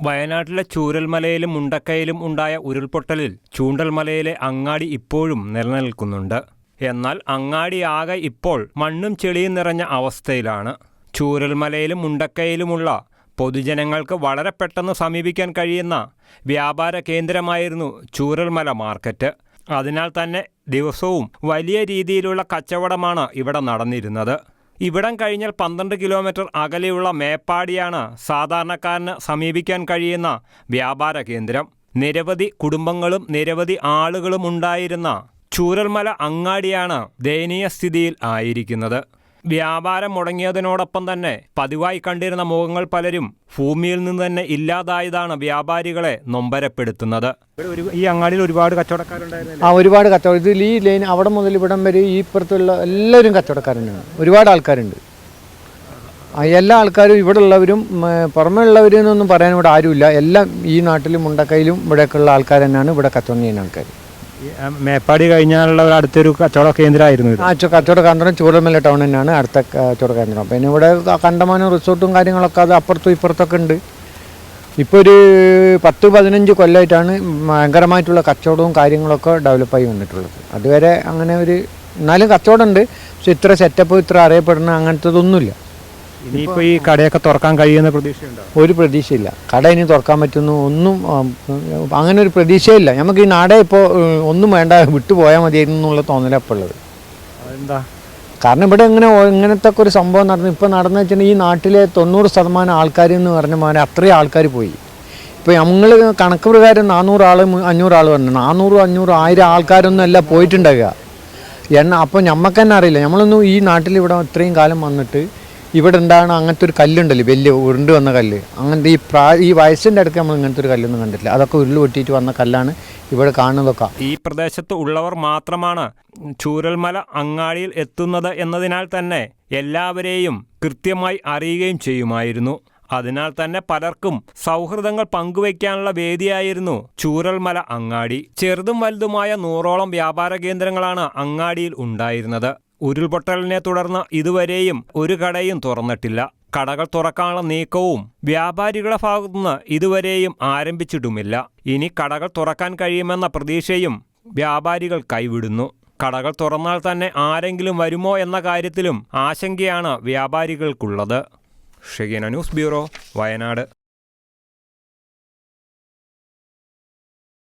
വയനാട്ടിലെ ചൂരൽമലയിലും മുണ്ടക്കയിലും ഉണ്ടായ ഉരുൾപൊട്ടലിൽ ചൂണ്ടൽമലയിലെ അങ്ങാടി ഇപ്പോഴും നിലനിൽക്കുന്നുണ്ട്. എന്നാൽ അങ്ങാടി ആകെ ഇപ്പോൾ മണ്ണും ചെളിയും നിറഞ്ഞ അവസ്ഥയിലാണ്. ചൂരൽമലയിലും മുണ്ടക്കയിലുമുള്ള പൊതുജനങ്ങൾക്ക് വളരെ പെട്ടെന്ന് സമീപിക്കാൻ കഴിയുന്ന വ്യാപാര കേന്ദ്രമായിരുന്നു ചൂരൽമല മാർക്കറ്റ്. അതിനാൽ തന്നെ ദിവസവും വലിയ രീതിയിലുള്ള കച്ചവടമാണ് ഇവിടെ നടന്നിരുന്നത്. ഇവിടം കഴിഞ്ഞാൽ പന്ത്രണ്ട് കിലോമീറ്റർ അകലെയുള്ള മേപ്പാടിയാണ് സാധാരണക്കാരന് സമീപിക്കാൻ കഴിയുന്ന വ്യാപാര കേന്ദ്രം. നിരവധി കുടുംബങ്ങളും നിരവധി ആളുകളും ഉണ്ടായിരുന്ന ചൂരൽമല അങ്ങാടിയാണ് ദയനീയ സ്ഥിതിയിൽ ആയിരിക്കുന്നത്. വ്യാപാരം മുടങ്ങിയതിനോടൊപ്പം തന്നെ പതിവായി കണ്ടിരുന്ന മുഖങ്ങൾ പലരും ഭൂമിയിൽ നിന്ന് തന്നെ ഇല്ലാതായതാണ് വ്യാപാരികളെ നൊമ്പരപ്പെടുത്തുന്നത്. ഈ അങ്ങാടിയിൽ ഒരുപാട് കച്ചവടക്കാരുണ്ടായിരുന്നു ആ ഒരുപാട് കച്ചവടം ഇതിൽ ഈ ലൈൻ അവിടെ മുതൽ ഇവിടം വരെ ഈ ഇപ്പുറത്തുള്ള എല്ലാവരും കച്ചവടക്കാരനാണ് ഒരുപാട് ആൾക്കാരുണ്ട്. എല്ലാ ആൾക്കാരും ഇവിടെ ഉള്ളവരും പുറമേ ഉള്ളവരെന്നൊന്നും പറയാൻ ഇവിടെ ആരുമില്ല. എല്ലാം ഈ നാട്ടിലും മുണ്ടക്കയിലും ഇവിടെയൊക്കെയുള്ള ആൾക്കാർ തന്നെയാണ് ഇവിടെ കച്ചവടം ചെയ്യുന്ന ആൾക്കാർ മേപ്പാടി കഴിഞ്ഞാലുള്ള ഒരു അടുത്തൊരു കച്ചവട കേന്ദ്രമായിരുന്നു ആ കച്ചവട കേന്ദ്രം ചൂരമല ടൗൺ തന്നെയാണ് അടുത്ത കച്ചവട കേന്ദ്രം. പിന്നെ ഇവിടെ കണ്ടമാനം റിസോർട്ടും കാര്യങ്ങളൊക്കെ അത് അപ്പുറത്തും ഇപ്പുറത്തൊക്കെ ഉണ്ട്. ഇപ്പോൾ ഒരു പത്ത് പതിനഞ്ച് കൊല്ലമായിട്ടാണ് ഭയങ്കരമായിട്ടുള്ള കച്ചവടവും കാര്യങ്ങളൊക്കെ ഡെവലപ്പായി വന്നിട്ടുള്ളത്. അതുവരെ അങ്ങനെ ഒരു എന്നാലും കച്ചവടമുണ്ട് പക്ഷെ ഇത്ര സെറ്റപ്പ് ഇത്ര അറിയപ്പെടുന്ന അങ്ങനത്തതൊന്നുമില്ല. ഇനിയിപ്പോൾ ഈ കടയൊക്കെ തുറക്കാൻ കഴിയുന്ന പ്രതീക്ഷയുണ്ടോ? ഒരു പ്രതീക്ഷയില്ല. കട ഇനി തുറക്കാൻ പറ്റുന്നു ഒന്നും അങ്ങനെ ഒരു പ്രതീക്ഷയില്ല. നമുക്ക് ഈ നാടെ ഇപ്പോൾ ഒന്നും വേണ്ട വിട്ടുപോയാൽ മതിയായിരുന്നു എന്നുള്ള തോന്നലാണ് ഇപ്പോൾ ഉള്ളത്. അതെന്താ? കാരണം ഇവിടെ ഇങ്ങനെ ഇങ്ങനത്തെ ഒരു സംഭവം നടന്നു. ഇപ്പോൾ നടന്നു വെച്ചിട്ടുണ്ടെങ്കിൽ ഈ നാട്ടിലെ തൊണ്ണൂറ് ശതമാനം ആൾക്കാർ എന്ന് പറഞ്ഞ പോലെ അത്രയും ആൾക്കാർ പോയി. ഇപ്പോൾ നമ്മൾ കണക്ക് പ്രകാരം നാനൂറ് ആൾ അഞ്ഞൂറ് ആൾ പറഞ്ഞു നാനൂറ് അഞ്ഞൂറ് ആയിരം ആൾക്കാരൊന്നും അല്ല പോയിട്ടുണ്ടാകുക എണ്ണ അപ്പോൾ നമുക്ക് തന്നെ അറിയില്ല. നമ്മളൊന്നും ഈ നാട്ടിൽ ഇവിടെ ഇത്രയും കാലം വന്നിട്ട് ഇവിടെ ഉണ്ടാകുന്ന അങ്ങനത്തെ ഒരു കല്ലുണ്ടല്ലോ വലിയ ഉരുണ്ട് വന്ന കല്ല്. അങ്ങനത്തെ ഈ പ്രാ ഈ വയസ്സിന്റെ അടുത്ത് നമ്മൾ ഇങ്ങനത്തെ ഒരു കല്ലൊന്നും കണ്ടിട്ടില്ല. അതൊക്കെ ഉരുൾ പൊട്ടിയിട്ട് വന്ന കല്ലാണ് ഇവിടെ കാണുന്നതൊക്കെ. ഈ പ്രദേശത്ത് ഉള്ളവർ മാത്രമാണ് ചൂരൽമല അങ്ങാടിയിൽ എത്തുന്നത് എന്നതിനാൽ തന്നെ എല്ലാവരെയും കൃത്യമായി അറിയുകയും ചെയ്യുമായിരുന്നു. അതിനാൽ തന്നെ പലർക്കും സൗഹൃദങ്ങൾ പങ്കുവയ്ക്കാനുള്ള വേദിയായിരുന്നു ചൂരൽമല അങ്ങാടി. ചെറുതും വലുതുമായ നൂറോളം വ്യാപാര കേന്ദ്രങ്ങളാണ് അങ്ങാടിയിൽ ഉണ്ടായിരുന്നത്. ഉരുൾപൊട്ടലിനെ തുടർന്ന് ഇതുവരെയും ഒരു കടയും തുറന്നിട്ടില്ല. കടകൾ തുറക്കാനുള്ള നീക്കവും വ്യാപാരികളുടെ ഭാഗത്തുനിന്ന് ഇതുവരെയും ആരംഭിച്ചിട്ടുമില്ല. ഇനി കടകൾ തുറക്കാൻ കഴിയുമെന്ന പ്രതീക്ഷയും വ്യാപാരികൾ കൈവിടുന്നു. കടകൾ തുറന്നാൽ തന്നെ ആരെങ്കിലും വരുമോ എന്ന കാര്യത്തിലും ആശങ്കയാണ് വ്യാപാരികൾക്കുള്ളത്. Shegina news bureau Wayanad.